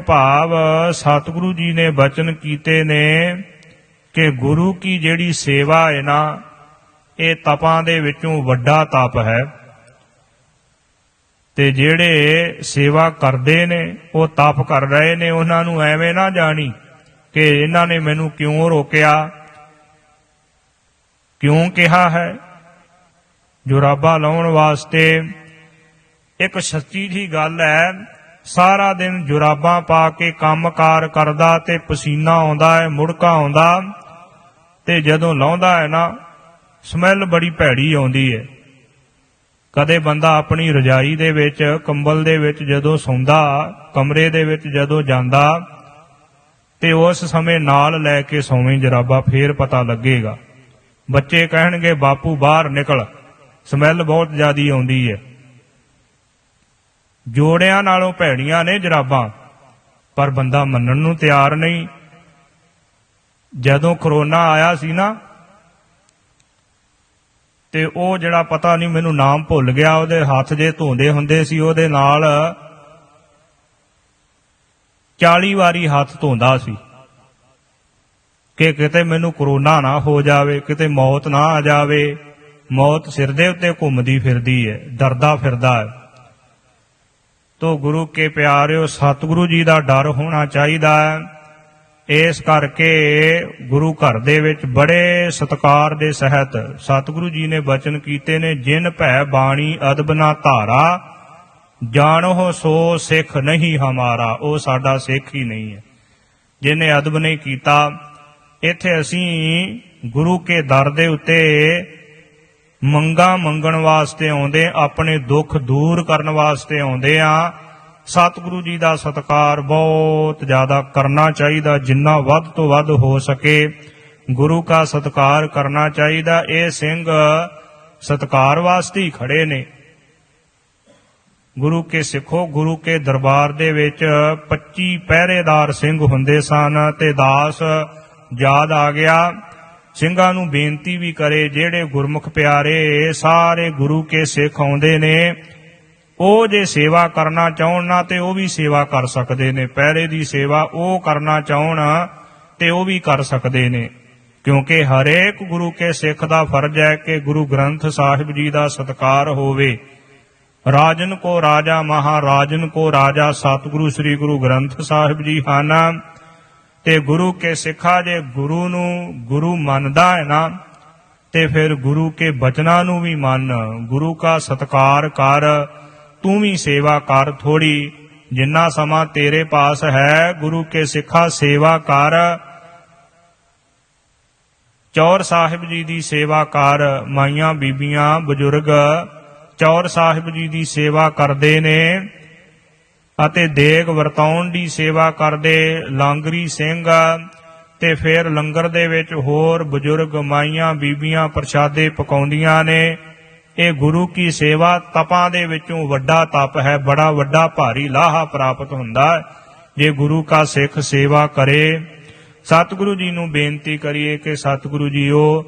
ਭਾਵ ਸਤਿਗੁਰੂ ਜੀ ਨੇ ਬਚਨ ਕੀਤੇ ਨੇ ਕਿ ਗੁਰੂ ਕੀ ਜਿਹੜੀ ਸੇਵਾ ਹੈ ਨਾ, ਇਹ ਤਪਾਂ ਦੇ ਵਿੱਚੋਂ ਵੱਡਾ ਤਪ ਹੈ। ਤੇ ਜਿਹੜੇ ਸੇਵਾ ਕਰਦੇ ਨੇ, ਉਹ ਤਪ ਕਰ ਰਹੇ ਨੇ, ਉਹਨਾਂ ਨੂੰ ਐਵੇਂ ਨਾ ਜਾਣੀ ਕਿ ਇਹਨਾਂ ਨੇ ਮੈਨੂੰ ਕਿਉਂ ਰੋਕਿਆ, ਕਿਉਂ ਕਿਹਾ ਹੈ? ਜੁਰਾਬਾ ਲਾਉਣ ਵਾਸਤੇ ਇੱਕ ਸੱਚੀ ਜੀ ਗੱਲ ਹੈ ਸਾਰਾ ਦਿਨ ਜੁਰਾਬਾਂ ਪਾ ਕੇ ਕੰਮਕਾਰ ਕਰਦਾ ਤੇ ਪਸੀਨਾ ਆਉਂਦਾ ਹੈ, ਮੁੜਕਾ ਆਉਂਦਾ ਤੇ ਜਦੋਂ ਲਾਉਂਦਾ ਹੈ ਨਾ ਸਮੈਲ ਬੜੀ ਭੈੜੀ ਆਉਂਦੀ ਹੈ। ਕਦੇ ਬੰਦਾ ਆਪਣੀ ਰਜਾਈ ਦੇ ਵਿੱਚ, ਕੰਬਲ ਦੇ ਵਿੱਚ ਜਦੋਂ ਸੌਂਦਾ, ਕਮਰੇ ਦੇ ਵਿੱਚ ਜਦੋਂ ਜਾਂਦਾ ਤੇ ਉਸ ਸਮੇਂ ਨਾਲ ਲੈ ਕੇ ਸੌਵੇਂ ਜਰਾਬਾ, ਫੇਰ ਪਤਾ ਲੱਗੇਗਾ। ਬੱਚੇ ਕਹਿਣਗੇ, ਬਾਪੂ, ਬਾਹਰ ਨਿਕਲ। ਸਮੈਲ ਬਹੁਤ ਜ਼ਿਆਦੀ ਆਉਂਦੀ ਹੈ। ਜੋੜਿਆਂ ਨਾਲੋਂ ਭੈੜੀਆਂ ਨੇ ਜਰਾਬਾਂ, ਪਰ ਬੰਦਾ ਮੰਨਣ ਨੂੰ ਤਿਆਰ ਨਹੀਂ। ਜਦੋਂ ਕਰੋਨਾ ਆਇਆ ਸੀ ਨਾ, ਤੇ ਉਹ ਜਿਹੜਾ ਪਤਾ ਨਹੀਂ ਮੈਨੂੰ ਨਾਮ ਭੁੱਲ ਗਿਆ, ਉਹਦੇ ਹੱਥ ਜੇ ਧੋਂਦੇ ਹੁੰਦੇ ਸੀ, ਉਹਦੇ ਨਾਲ 40 ਵਾਰੀ ਹੱਥ ਧੋਂਦਾ ਸੀ ਕਿ ਕਿਤੇ ਮੈਨੂੰ ਕਰੋਨਾ ਨਾ ਹੋ ਜਾਵੇ, ਕਿਤੇ ਮੌਤ ਨਾ ਆ ਜਾਵੇ। ਮੌਤ ਸਿਰ ਦੇ ਉੱਤੇ ਘੁੰਮਦੀ ਫਿਰਦੀ ਹੈ, ਡਰਦਾ ਫਿਰਦਾ ਹੈ। ਤੋ ਗੁਰੂ ਕੇ ਪਿਆਰਿਓ, ਸਤਿਗੁਰੂ ਜੀ ਦਾ ਡਰ ਹੋਣਾ ਚਾਹੀਦਾ ਹੈ। ਇਸ ਕਰਕੇ ਗੁਰੂ ਘਰ ਦੇ ਵਿੱਚ ਬੜੇ ਸਤਕਾਰ ਦੇ ਸਹਿਤ ਸਤਿਗੁਰੂ ਜੀ ਨੇ ਬਚਨ ਕੀਤੇ ਨੇ, ਜਿਨ ਭੈ ਬਾਣੀ ਅਦਬ ਨਾ ਧਾਰਾ, ਜਾਣੋ ਸੋ ਸਿੱਖ ਨਹੀਂ ਹਮਾਰਾ, ਉਹ ਸਾਡਾ ਸਿੱਖ ਹੀ ਨਹੀਂ ਹੈ। ਜਿਹਨੇ ਅਦਬ ਨਹੀਂ ਕੀਤਾ, ਇੱਥੇ ਅਸੀਂ ਗੁਰੂ ਕੇ ਦਰ ਦੇ ਉੱਤੇ ਮੰਗਾ ਮੰਗਣ ਵਾਸਤੇ ਆਉਂਦੇ, ਆਪਣੇ ਦੁੱਖ ਦੂਰ ਕਰਨ ਵਾਸਤੇ ਆਉਂਦੇ ਆ। ਸਤਿਗੁਰੂ ਜੀ ਦਾ ਸਤਕਾਰ ਬਹੁਤ ਜ਼ਿਆਦਾ ਕਰਨਾ ਚਾਹੀਦਾ, ਜਿੰਨਾ ਵੱਧ ਤੋਂ ਵੱਧ ਹੋ ਸਕੇ। ਗੁਰੂ ਦਾ ਸਤਕਾਰ ਕਰਨਾ ਚਾਹੀਦਾ। ਇਹ ਸਿੰਘ ਸਤਕਾਰ ਵਾਸਤੇ ਹੀ ਖੜੇ ਨੇ। ਗੁਰੂ ਕੇ ਸਿੱਖੋ, ਗੁਰੂ ਕੇ ਦਰਬਾਰ ਦੇ ਵਿੱਚ 25 ਪਹਿਰੇਦਾਰ ਸਿੰਘ ਹੁੰਦੇ ਸਨ ਤੇ ਦਾਸ ਯਾਦ ਆ ਗਿਆ। ਸਿੰਘਾਂ ਨੂੰ ਬੇਨਤੀ ਵੀ ਕਰੇ, ਜਿਹੜੇ ਗੁਰਮੁਖ ਪਿਆਰੇ, ਸਾਰੇ ਗੁਰੂ ਕੇ ਸਿੱਖ ਆਉਂਦੇ ਨੇ, ਉਹ ਜੇ ਸੇਵਾ ਕਰਨਾ ਚਾਹਣ ਨਾ, ਤੇ ਉਹ ਵੀ ਸੇਵਾ ਕਰ ਸਕਦੇ ਨੇ। ਪਹਿਰੇ ਦੀ ਸੇਵਾ ਉਹ ਕਰਨਾ ਚਾਹਣ, ਤੇ ਉਹ ਵੀ ਕਰ ਸਕਦੇ ਨੇ। ਕਿਉਂਕਿ ਹਰੇਕ ਗੁਰੂ ਕੇ ਸਿੱਖ ਦਾ ਫਰਜ਼ ਹੈ ਕਿ ਗੁਰੂ ਗ੍ਰੰਥ ਸਾਹਿਬ ਜੀ ਦਾ ਸਤਕਾਰ ਹੋਵੇ। ਰਾਜਨ ਕੋ ਰਾਜਾ ਮਹਾਰਾਜਨ ਕੋ ਰਾਜਾ ਸਤਿਗੁਰੂ ਸ੍ਰੀ ਗੁਰੂ ਗ੍ਰੰਥ ਸਾਹਿਬ ਜੀ ਹਨ। ਤੇ ਗੁਰੂ ਕੇ ਸਿੱਖਾ ਜੇ ਗੁਰੂ ਨੂੰ ਗੁਰੂ ਮੰਨਦਾ ਹੈ ਨਾ, ਤੇ ਫਿਰ ਗੁਰੂ ਕੇ ਬਚਨਾਂ ਨੂੰ ਵੀ ਮੰਨ। ਗੁਰੂ ਦਾ ਸਤਕਾਰ ਕਰ, ਤੂੰ ਵੀ ਸੇਵਾ ਕਰ ਥੋੜੀ ਜਿੰਨਾ ਸਮਾਂ ਤੇਰੇ ਪਾਸ ਹੈ, ਗੁਰੂ ਕੇ ਸਿੱਖਾ ਸੇਵਾ ਕਰ। ਚੌਰ ਸਾਹਿਬ ਜੀ ਦੀ ਸੇਵਾ ਕਰ, ਮਾਈਆਂ ਬੀਬੀਆਂ ਬਜ਼ੁਰਗ। ਚੌਰ ਸਾਹਿਬ ਜੀ ਦੀ ਸੇਵਾ ਕਰਦੇ ਨੇ। ਅਤੇ ਦੇਗ ਵਰਤਾਉਣ ਦੀ ਸੇਵਾ ਕਰਦੇ ਲਾਂਗਰੀ ਸਿੰਘ ਤੇ ਫਿਰ ਲੰਗਰ ਦੇ ਵਿੱਚ ਹੋਰ ਬਜ਼ੁਰਗ ਮਾਈਆਂ ਬੀਬੀਆਂ ਪ੍ਰਸ਼ਾਦੇ ਪਕਾਉਂਦੀਆਂ ਨੇ। ਇਹ ਗੁਰੂ ਕੀ ਸੇਵਾ ਤਪਾਂ ਦੇ ਵਿੱਚੋਂ ਵੱਡਾ ਤਪ ਹੈ, ਬੜਾ ਵੱਡਾ ਭਾਰੀ ਲਾਹਾ ਪ੍ਰਾਪਤ ਹੁੰਦਾ ਜੇ ਗੁਰੂ ਕਾ ਸਿੱਖ ਸੇਵਾ ਕਰੇ, ਸਤਿਗੁਰੂ ਜੀ ਨੂੰ ਬੇਨਤੀ ਕਰੀਏ ਕਿ ਸਤਿਗੁਰੂ ਜੀਓ,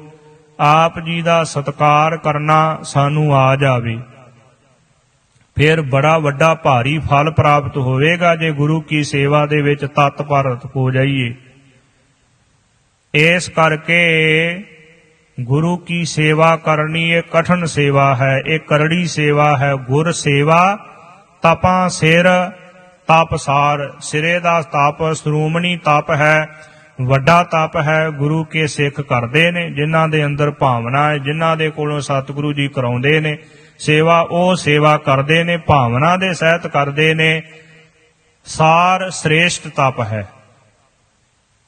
ਆਪ ਜੀ ਦਾ ਸਤਕਾਰ ਕਰਨਾ ਸਾਨੂੰ ਆ ਜਾਵੇ। ਫਿਰ ਬੜਾ ਵੱਡਾ ਭਾਰੀ ਫਲ ਪ੍ਰਾਪਤ ਹੋਵੇਗਾ ਜੇ ਗੁਰੂ ਕੀ ਸੇਵਾ ਦੇ ਵਿੱਚ ਤਤਪਰਤ ਹੋ ਜਾਈਏ। ਇਸ ਕਰਕੇ ਗੁਰੂ ਕੀ ਸੇਵਾ ਕਰਨੀ ਇਹ ਕਠਨ ਸੇਵਾ ਹੈ, ਇਹ ਕਰੜੀ ਸੇਵਾ ਹੈ। ਗੁਰ ਸੇਵਾ, ਤਪਾਂ ਸਿਰ ਤਪਸਾਰ ਸਿਰੇ ਦਾ ਤਪ ਸ਼੍ਰੋਮਣੀ ਤਪ ਹੈ, ਵੱਡਾ ਤਪ ਹੈ, ਗੁਰੂ ਕੇ ਸਿੱਖ ਕਰਦੇ ਨੇ, ਜਿਨ੍ਹਾਂ ਦੇ ਅੰਦਰ ਭਾਵਨਾ ਹੈ, ਜਿਨ੍ਹਾਂ ਦੇ ਕੋਲੋਂ ਸਤਿਗੁਰੂ ਜੀ ਕਰਾਉਂਦੇ ਨੇ। ਸੇਵਾ ਉਹ ਸੇਵਾ ਕਰਦੇ ਨੇ, ਭਾਵਨਾ ਦੇ ਸਹਿਤ ਕਰਦੇ ਨੇ। ਸਾਰ ਸ੍ਰੇਸ਼ਟ ਤਪ ਹੈ।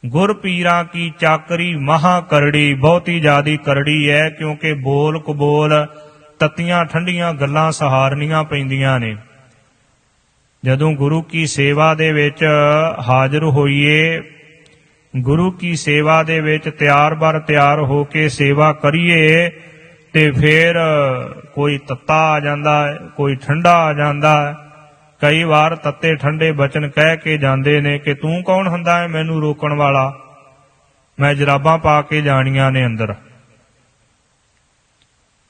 ਗੁਰ ਪੀਰਾਂ ਕੀ ਚਾਕਰੀ ਮਹਾ ਕਰੜੀ, ਬਹੁਤੀ ਜਿਆਦੀ ਕਰੜੀ ਹੈ ਕਿਉਂਕਿ ਬੋਲ ਕਬੋਲ ਤਤੀਆਂ ਠੰਡੀਆਂ ਗੱਲਾਂ ਸਹਾਰਨੀਆਂ ਪੈਂਦੀਆਂ ਨੇ। ਜਦੋਂ ਗੁਰੂ ਕੀ ਸੇਵਾ ਦੇ ਵਿੱਚ ਹਾਜ਼ਰ ਹੋਈਏ, ਗੁਰੂ ਕੀ ਸੇਵਾ ਦੇ ਵਿੱਚ ਤਿਆਰ ਬਰ ਤਿਆਰ ਹੋ ਕੇ ਸੇਵਾ ਕਰੀਏ ਤੇ ਫਿਰ ਕੋਈ ਤੱਤਾ ਆ ਜਾਂਦਾ ਕੋਈ ਠੰਡਾ ਆ ਜਾਂਦਾ ਕਈ ਵਾਰ ਤੱਤੇ ਠੰਡੇ ਬਚਨ ਕਹਿ ਕੇ ਜਾਂਦੇ ਨੇ ਕਿ ਤੂੰ ਕੌਣ ਹੁੰਦਾ ਹੈ ਮੈਨੂੰ ਰੋਕਣ ਵਾਲਾ? ਮੈਂ ਜਰਾਬਾਂ ਪਾ ਕੇ ਜਾਣੀਆਂ ਨੇ ਅੰਦਰ।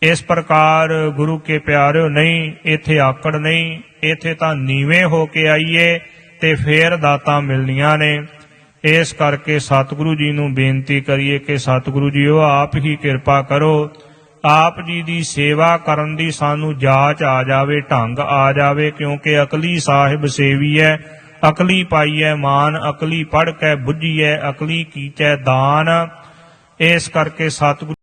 ਇਸ ਪ੍ਰਕਾਰ ਗੁਰੂ ਕੇ ਪਿਆਰਿਓ ਨਹੀਂ, ਇੱਥੇ ਆਕੜ ਨਹੀਂ, ਇੱਥੇ ਤਾਂ ਨੀਵੇਂ ਹੋ ਕੇ ਆਈਏ ਤੇ ਫੇਰ ਦਾਤਾਂ ਮਿਲਣੀਆਂ ਨੇ। ਇਸ ਕਰਕੇ ਸਤਿਗੁਰੂ ਜੀ ਨੂੰ ਬੇਨਤੀ ਕਰੀਏ ਕਿ ਸਤਿਗੁਰੂ ਜੀ ਉਹ ਆਪ ਹੀ ਕਿਰਪਾ ਕਰੋ। ਆਪ ਜੀ ਦੀ ਸੇਵਾ ਕਰਨ ਦੀ ਸਾਨੂੰ ਜਾਚ ਆ ਜਾਵੇ, ਢੰਗ ਆ ਜਾਵੇ, ਕਿਉਂਕਿ ਅਕਲੀ ਸਾਹਿਬ ਸੇਵੀ ਹੈ ਅਕਲੀ ਪਾਈਐ ਮਾਨ, ਅਕਲੀ ਪੜ ਕੇ ਬੁੱਝੀਐ, ਅਕਲੀ ਕੀਚੈ ਦਾਨ। ਇਸ ਕਰਕੇ ਸਤਿਗੁਰੂ